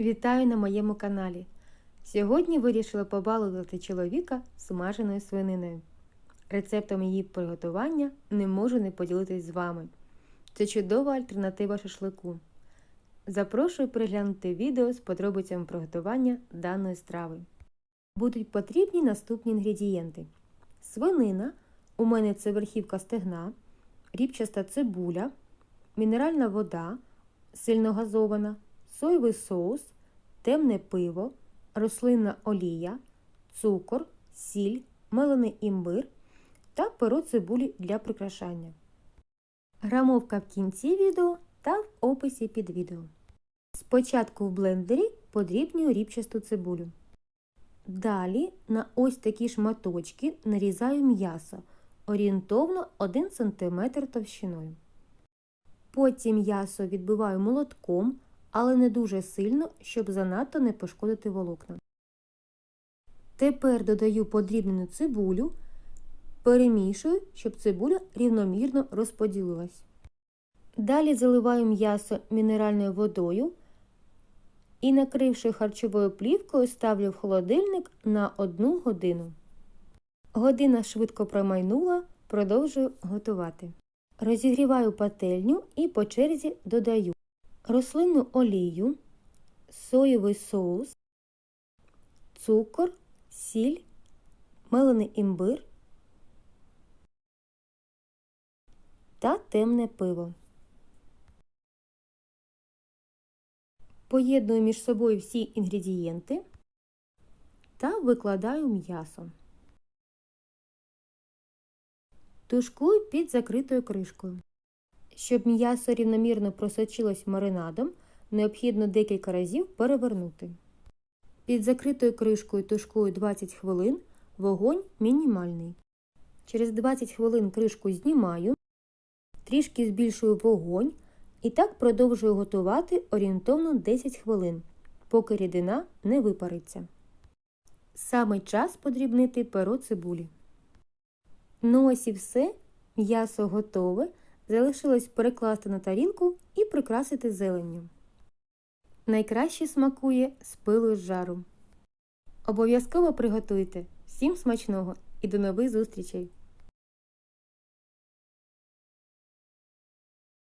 Вітаю на моєму каналі. Сьогодні вирішила побалувати чоловіка смаженою свининою. Рецептом її приготування не можу не поділитись з вами. Це чудова альтернатива шашлику. Запрошую переглянути відео з подробицями приготування даної страви. Будуть потрібні наступні інгредієнти: свинина, у мене це верхівка стегна, рібчаста цибуля, мінеральна вода, сильно газована, соєвий соус, темне пиво, рослинна олія, цукор, сіль, мелений імбир та перо цибулі для прикрашання. Грамовка в кінці відео та в описі під відео. Спочатку в блендері подрібнюю рібчасту цибулю. Далі на ось такі шматочки нарізаю м'ясо орієнтовно 1 см товщиною. Потім м'ясо відбиваю молотком, але не дуже сильно, щоб занадто не пошкодити волокна. Тепер додаю подрібнену цибулю, перемішую, щоб цибуля рівномірно розподілилась. Далі заливаю м'ясо мінеральною водою і, накривши харчовою плівкою, ставлю в холодильник на 1 годину. Година швидко промайнула, продовжую готувати. Розігріваю пательню і по черзі додаю рослинну олію, соєвий соус, цукор, сіль, мелений імбир та темне пиво. Поєдную між собою всі інгредієнти та викладаю м'ясо. Тушкую під закритою кришкою. Щоб м'ясо рівномірно просочилось маринадом, необхідно декілька разів перевернути. Під закритою кришкою тушкую 20 хвилин, вогонь мінімальний. Через 20 хвилин кришку знімаю, трішки збільшую вогонь і так продовжую готувати орієнтовно 10 хвилин, поки рідина не випариться. Саме час подрібнити перо цибулі. Ну ось і все, м'ясо готове. Залишилось перекласти на тарілку і прикрасити зеленню. Найкраще смакує з пилою з жару. Обов'язково приготуйте. Всім смачного і до нових зустрічей!